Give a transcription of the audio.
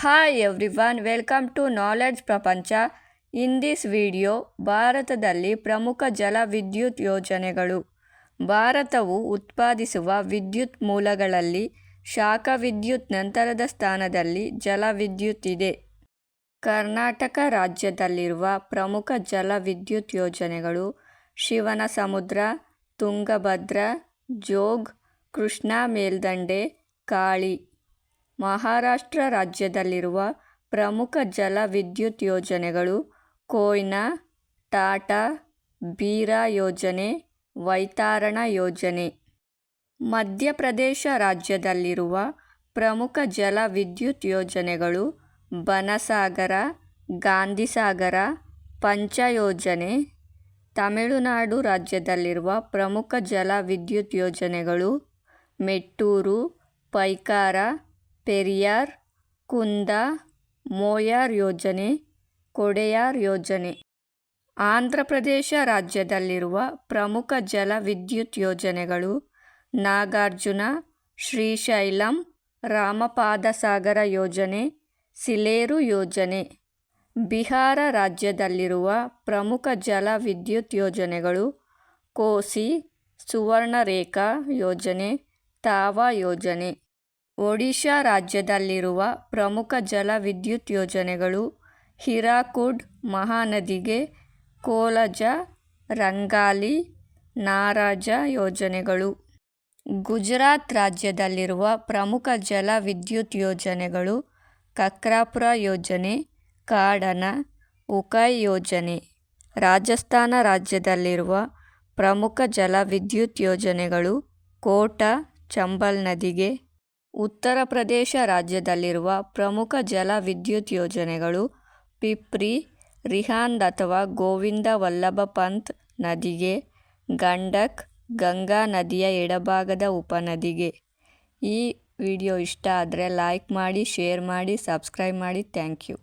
Hi everyone welcome to knowledge ಪ್ರಪಂಚ in this video ಭಾರತದಲ್ಲಿ ಪ್ರಮುಖ ಜಲ ವಿದ್ಯುತ್ ಯೋಜನೆಗಳು. ಭಾರತವು ಉತ್ಪಾದಿಸುವ ವಿದ್ಯುತ್ ಮೂಲಗಳಲ್ಲಿ ಶಾಖ ವಿದ್ಯುತ್ ನಂತರದ ಸ್ಥಾನದಲ್ಲಿ ಜಲ ವಿದ್ಯುತ್ ಇದೆ. ಕರ್ನಾಟಕ ರಾಜ್ಯದಲ್ಲಿರುವ ಪ್ರಮುಖ ಜಲ ವಿದ್ಯುತ್ ಯೋಜನೆಗಳು ಶಿವನ ಸಮುದ್ರ ತುಂಗಭದ್ರ, ಜೋಗ್, ಕೃಷ್ಣಾ ಮೇಲ್ದಂಡೆ, ಕಾಳಿ. ಮಹಾರಾಷ್ಟ್ರ ರಾಜ್ಯದಲ್ಲಿರುವ ಪ್ರಮುಖ ಜಲವಿದ್ಯುತ್ ಯೋಜನೆಗಳು ಕೊಯ್ನಾ, ಟಾಟಾ, ಬೀರಾ ಯೋಜನೆ, ವೈತಾರಣ ಯೋಜನೆ. ಮಧ್ಯಪ್ರದೇಶ ರಾಜ್ಯದಲ್ಲಿರುವ ಪ್ರಮುಖ ಜಲವಿದ್ಯುತ್ ಯೋಜನೆಗಳು ಬನಸಾಗರ, ಗಾಂಧಿಸಾಗರ ಪಂಚಯೋಜನೆ ತಮಿಳುನಾಡು ರಾಜ್ಯದಲ್ಲಿರುವ ಪ್ರಮುಖ ಜಲವಿದ್ಯುತ್ ಯೋಜನೆಗಳು ಮೆಟ್ಟೂರು, ಪೈಕಾರ ಪೆರಿಯಾರ್, ಕುಂದಾ, ಮೋಯಾರ್ ಯೋಜನೆ, ಕೊಡೆಯಾರ್ ಯೋಜನೆ. ಆಂಧ್ರ ಪ್ರದೇಶ ರಾಜ್ಯದಲ್ಲಿರುವ ಪ್ರಮುಖ ಜಲ ವಿದ್ಯುತ್ ಯೋಜನೆಗಳು ನಾಗಾರ್ಜುನ, ಶ್ರೀಶೈಲಂ, ರಾಮಪಾದಸಾಗರ ಯೋಜನೆ, ಸಿಲೇರು ಯೋಜನೆ. ಬಿಹಾರ ರಾಜ್ಯದಲ್ಲಿರುವ ಪ್ರಮುಖ ಜಲ ವಿದ್ಯುತ್ ಯೋಜನೆಗಳು ಕೋಸಿ, ಸುವರ್ಣರೇಖಾ ಯೋಜನೆ, ತಾವಾ ಯೋಜನೆ. ಒಡಿಶಾ ರಾಜ್ಯದಲ್ಲಿರುವ ಪ್ರಮುಖ ಜಲವಿದ್ಯುತ್ ಯೋಜನೆಗಳು ಹಿರಾಕುಡ್ ಮಹಾನದಿಗೆ ಕೋಲಜ, ರಂಗಾಲಿ, ನಾರಾಜ ಯೋಜನೆಗಳು. ಗುಜರಾತ್ ರಾಜ್ಯದಲ್ಲಿರುವ ಪ್ರಮುಖ ಜಲವಿದ್ಯುತ್ ಯೋಜನೆಗಳು ಕಕ್ರಾಪುರ ಯೋಜನೆ, ಕಾಡನ ಉಕೈ ಯೋಜನೆ. ರಾಜಸ್ಥಾನ ರಾಜ್ಯದಲ್ಲಿರುವ ಪ್ರಮುಖ ಜಲವಿದ್ಯುತ್ ಯೋಜನೆಗಳು ಕೋಟ, ಚಂಬಲ್ ನದಿಗೆ ಉತ್ತರ ಪ್ರದೇಶ ರಾಜ್ಯದಲ್ಲಿರುವ ಪ್ರಮುಖ ಜಲ ವಿದ್ಯುತ್ ಯೋಜನೆಗಳು ಪಿಪ್ರಿ, ರಿಹಾಂದ್ ಅಥವಾ ಗೋವಿಂದ ವಲ್ಲಭ ಪಂತ್ ನದಿಗೆ, ಗಂಡಕ್, ಗಂಗಾ ನದಿಯ ಎಡಭಾಗದ ಉಪನದಿಗೆ. ಈ ವಿಡಿಯೋ ಇಷ್ಟ ಆದರೆ ಲೈಕ್ ಮಾಡಿ ಶೇರ್ ಮಾಡಿ ಸಬ್ಸ್ಕ್ರೈಬ್ ಮಾಡಿ. Thank you